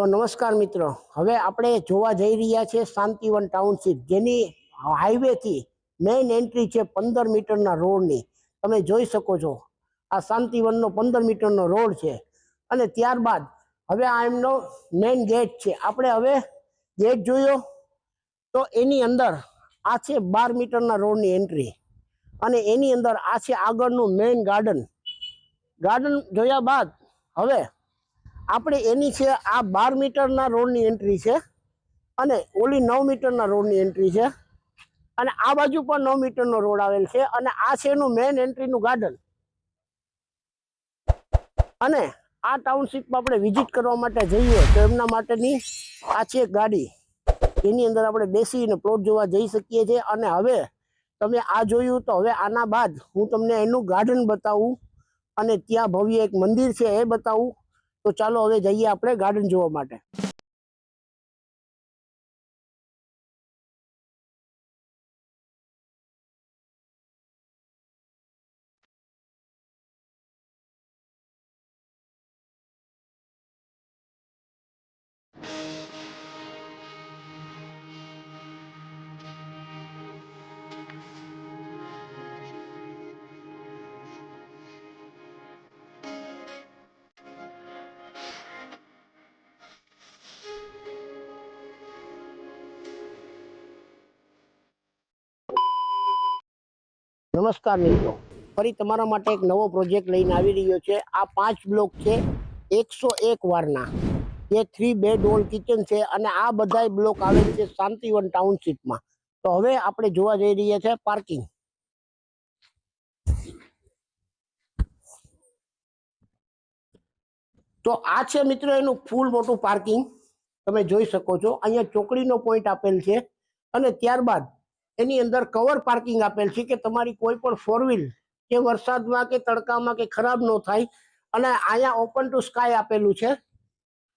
તો નમસ્કાર મિત્રો. હવે આપણે જોવા જઈ રહ્યા છીએ શાંતિવન ટાઉનશીપ, જેની હાઈવેથી મેઇન એન્ટ્રી છે પંદર મીટરના રોડની. તમે જોઈ શકો છો, આ શાંતિવનનો પંદર મીટરનો રોડ છે. અને ત્યારબાદ હવે આ એમનો મેઇન ગેટ છે. આપણે હવે ગેટ જોયો તો એની અંદર આ છે બાર મીટરના રોડની એન્ટ્રી. અને એની અંદર આ છે આગળનું મેઇન ગાર્ડન. ગાર્ડન જોયા બાદ હવે આપણે એની છે આ બાર મીટરના રોડની એન્ટ્રી છે અને ઓલી નવ મીટરના રોડની એન્ટ્રી છે અને આ બાજુ પણ નવ મીટરનો રોડ આવેલ છે અને આ છે એનું મેઇન એન્ટ્રીનું ગાર્ડન અને આ ટાઉનશીપમાં આપણે વિઝિટ કરવા માટે જઈએ તો એમના માટેની આ છે ગાડી. એની અંદર આપણે બેસીને પ્લોટ જોવા જઈ શકીએ છીએ અને હવે તમે આ જોયું તો હવે આના બાદ હું તમને એનું ગાર્ડન બતાવું અને ત્યાં ભવ્ય એક મંદિર છે એ બતાવું. તો ચાલો હવે જઈએ આપણે ગાર્ડન જોવા માટે. નમસ્કાર મિત્રો. ફરી તમારા માટે એક નવો પ્રોજેક્ટ લઈને આવી રહ્યો છે. આ પાંચ બ્લોક છે એકસો એક વારના. જે થ્રી બેડ હોલ કિચન છે અને આ બધાય બ્લોક આવેલ છે શાંતિવન ટાઉનશીપમાં તો હવે આપણે જોવા જઈ રહ્યા છે પાર્કિંગ તો આ છે મિત્રો એનું ફૂલ મોટું પાર્કિંગ તમે જોઈ શકો છો. અહીંયા ચોકડીનો પોઈન્ટ આપેલ છે. અને ત્યારબાદ એની અંદર કવર પાર્કિંગ આપેલ છે કે તમારી કોઈ પણ ફોર વ્હીલ કે વરસાદમાં કે તડકામાં કે ખરાબ ન થાય અને અહીંયા ઓપન ટુ સ્કાય આપેલું છે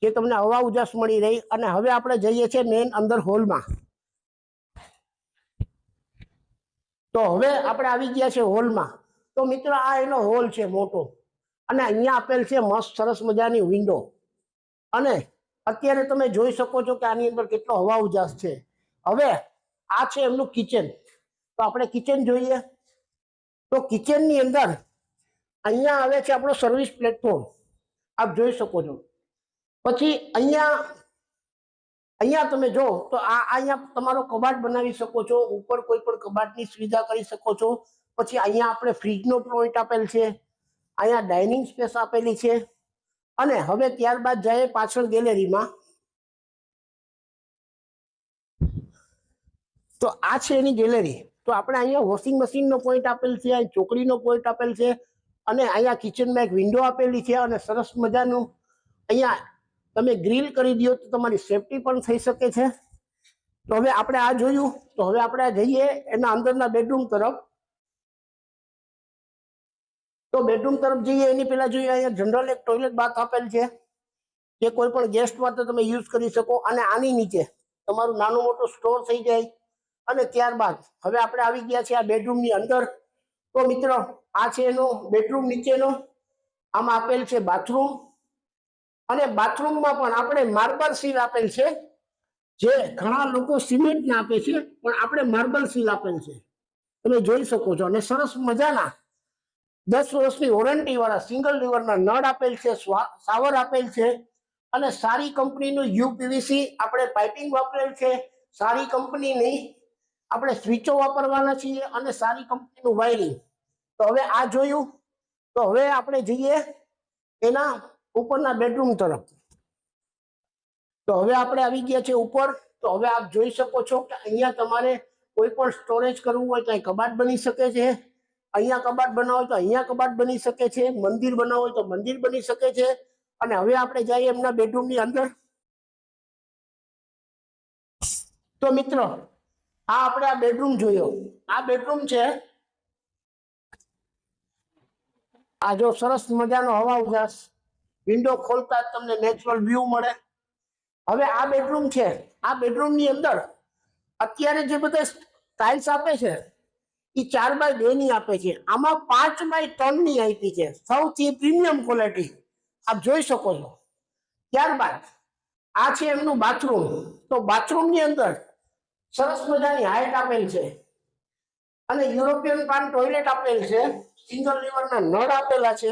કે તમને હવા ઉજાસ મળી રહી અને હવે આપણે જઈએ છીએ મેઇન અંદર હોલમાં તો હવે આપણે આવી ગયા છે હોલમાં તો મિત્રો, આ એનો હોલ છે મોટો અને અહીંયા આપેલ છે મસ્ત સરસ મજાની વિન્ડો અને અત્યારે તમે જોઈ શકો છો કે આની અંદર કેટલો હવા ઉજાસ છે. હવે આ છે એમનું કિચન તો આપણે કિચન જોઈએ. તો કિચનની અંદર અહીંયા આવે છે આપણો સર્વિસ પ્લેટફોર્મ આપ જોઈ શકો છો. પછી અહીંયા અહીંયા તમે જો, તો આ અહીંયા તમારો કબાટ બનાવી શકો છો. ઉપર કોઈ પણ કબાટની સુવિધા કરી શકો છો. પછી અહીંયા આપણે ફ્રીજનો પોઈન્ટ આપેલ છે. અહીંયા ડાઇનિંગ સ્પેસ આપેલી છે. અને હવે ત્યારબાદ જઈએ પાછળ ગેલેરીમાં તો આ છે એની ગેલેરી તો આપણે અહીંયા વોશિંગ મશીનનો પોઈન્ટ આપેલ છે, અહીં ચોકડીનો પોઈન્ટ આપેલ છે, અને અહીંયા કિચનમાં એક વિન્ડો આપેલી છે અને સરસ મજાનું અહીંયા તમે ગ્રીલ કરી દો તો તમારી સેફટી પણ થઈ શકે છે. તો હવે આપણે આ જોયું. તો હવે આપણે જઈએ એના અંદરના બેડરૂમ તરફ. તો બેડરૂમ તરફ જઈએ. એની પહેલા જોઈએ અહીંયા જનરલ એક ટોયલેટ બાથ આપેલ છે. જે કોઈ પણ ગેસ્ટ માટે તમે યુઝ કરી શકો. અને આની નીચે તમારું નાનું મોટું સ્ટોર થઈ જાય. અને ત્યારબાદ હવે આપણે આવી ગયા છીએ આ બેડરૂમની અંદર. તો મિત્રો, આ છે એનો બેડરૂમ નીચેનો. આમાં આપેલ છે બાથરૂમ. અને બાથરૂમમાં પણ આપણે માર્બલ સીલ આપેલ છે, જે ઘણા લોકો સિમેન્ટ ના આપે છે, પણ આપણે માર્બલ સીલ આપેલ છે. તમે જોઈ શકો છો, અને સરસ મજાના દસ વર્ષની વોરંટી વાળા સિંગલ લીવરના નળ આપેલ છે સાવર આપેલ છે, અને સારી કંપનીનું યુપીવીસી આપણે પાઇપિંગ વાપરેલ છે. સારી કંપનીની આપણે સ્વિચો વાપરવાના છીએ અને સારી કંપનીનું વાયરિંગ તો હવે આ જોયું. તો હવે આપણે જઈએ એના ઉપરના બેડરૂમ તરફ. તો હવે આપણે આવી ગયા છે ઉપર. તો હવે આપ જોઈ શકો છો કે અહીંયા તમારે કોઈ પણ સ્ટોરેજ કરવું હોય તો કબાટ બની શકે છે. અહીંયા કબાટ બનાવો તો અહીંયા કબાટ બની શકે છે. મંદિર બનાવો તો મંદિર બની શકે છે. અને હવે આપણે જઈએ એમના બેડરૂમની અંદર. તો મિત્રો આ આપણે આ બેડરૂમ જોયો. આ બેડરૂમ છે. આ જો સરસ મજાનો હવા ઉજાસ વિન્ડો ખોલતા તમને નેચરલ વ્યૂ મળે. હવે આ બેડરૂમ છે. આ બેડરૂમની અંદર અત્યારે જે બધા ટાઇલ્સ આપે છે, એ ચાર બાય બે ની આપે છે. આમાં પાંચ બાય ત્રણની આપી છે. સૌથી પ્રીમિયમ ક્વોલિટી આપ જોઈ શકો છો. ત્યારબાદ આ છે એમનું બાથરૂમ તો બાથરૂમની અંદર સરસ મજાની હાઇટ આપેલ છે. અને યુરોપિયન પાન ટોયલેટ આપેલ છે. સિંગલ લિવરના નળ આપેલા છે.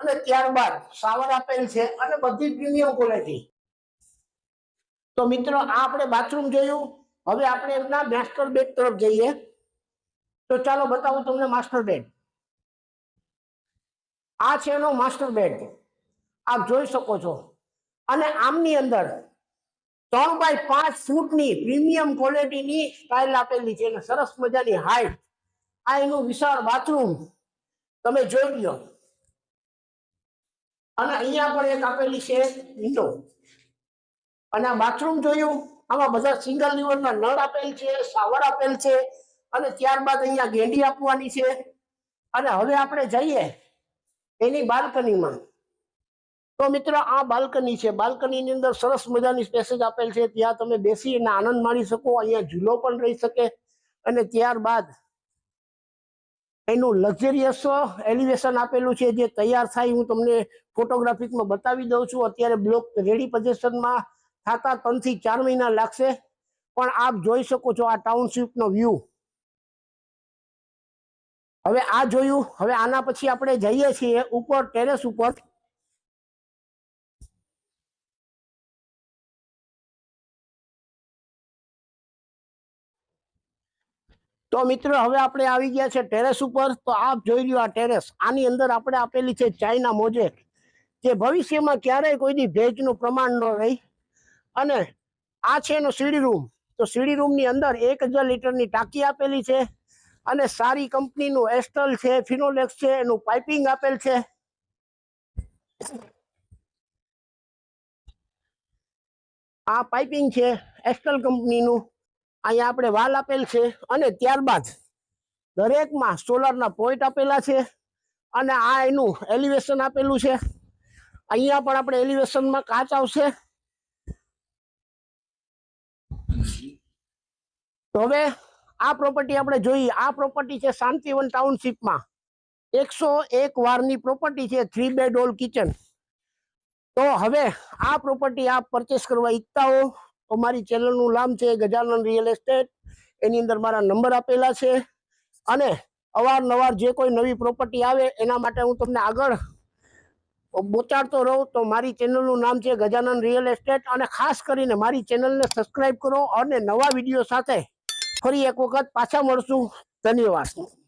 અને ત્યારબાદ શાવર આપેલ છે અને બધી પ્રીમિયમ ક્વોલિટી તો મિત્રો, આ આપણે બાથરૂમ જોયું. હવે આપણે એમના માસ્ટર બેડ તરફ જઈએ. તો ચાલો બતાવું તમને માસ્ટર બેડ આ છે એનો માસ્ટર બેડ આપ જોઈ શકો છો. અને આમની અંદર ત્રણ બાય પાંચ ફૂટની પ્રીમિયમ ક્વોલિટીની સ્ટાઇલ આપેલી છે સરસ મજાની હાઈટ આ એનું વિશાળ બાથરૂમ તમે જોઈ લો. અને અહીંયા પણ એક આપેલી છે વિન્ડો અને આ બાથરૂમ જોયું? આમાં બધા સિંગલ લીવરના નળ આપેલ છે શાવર આપેલ છે અને ત્યારબાદ અહીંયા ગેંડી આપવાની છે. અને હવે આપણે જઈએ એની બાલ્કનીમાં. તો મિત્રો, આ બાલ્કની છે. બાલ્કનીની અંદર સરસ મજાની સ્પેસેજ આપેલ છે. ત્યાં તમે બેસી અને આનંદ માણી શકો. અહીંયા ઝૂલો પણ રહી શકે. અને ત્યારબાદ એનું લક્ઝરિયસ એલિવેશન આપેલું છે જે તૈયાર થાય. હું તમને ફોટોગ્રાફિકમાં બતાવી દઉં છું. અત્યારે બ્લોક રેડી પોઝિશનમાં થતા ત્રણથી ચાર મહિના લાગશે. પણ આપ જોઈ શકો છો આ ટાઉનશીપનો વ્યૂ હવે આ જોયું. હવે આના પછી આપણે જઈએ છીએ ઉપર ટેરેસ ઉપર. તો મિત્રો, હવે આપણે આવી ગયા છે ટેરેસ ઉપર. તો આપ જોઈ રહ્યો આ ટેરેસ. આની અંદર આપણે આપેલી છે ચાઇના મોજેક, જે ભવિષ્યમાં ક્યારેય કોઈની ભેજનું પ્રમાણ ન રહી. અને આ છે એનો સીડી રૂમ. તો સીડી રૂમની અંદર એક હજાર લીટરની ટાંકી આપેલી છે અને સારી કંપનીનું એસ્ટલ છે, ફિનોલેક્સ છે, એનું પાઇપિંગ આપેલ છે. આ પાઇપિંગ છે એસ્ટલ કંપનીનું. અહીંયા આપણે વાલ આપેલ છે અને ત્યારબાદ દરેકમાં સોલારના પોઈન્ટ આપેલા છે અને આ એનું એલિવેશન આપેલું છે. અહીંયા પણ આપણે એલિવેશનમાં કાચ આવશે. તો હવે આ પ્રોપર્ટી આપણે જોઈએ આ પ્રોપર્ટી છે શાંતિવન ટાઉનશીપમાં એકસો એક વારની પ્રોપર્ટી છે થ્રી બેડ ઓલ કિચન તો હવે આ પ્રોપર્ટી આપ પરચેસ કરવા ઈચ્છતા હો. તો મારી ચેનલનું નામ છે ગજાનન રિયલ એસ્ટેટ. એની અંદર મારા નંબર આપેલા છે. અને અવારનવાર જે કોઈ નવી પ્રોપર્ટી આવે, એના માટે હું તમને આગળ બોચાડતો રહું તો મારી ચેનલનું નામ છે ગજાનન રિયલ એસ્ટેટ. અને ખાસ કરીને મારી ચેનલને સબસ્ક્રાઈબ કરો અને નવા વીડિયો સાથે ફરી એક વખત પાછા મળશું. ધન્યવાદ.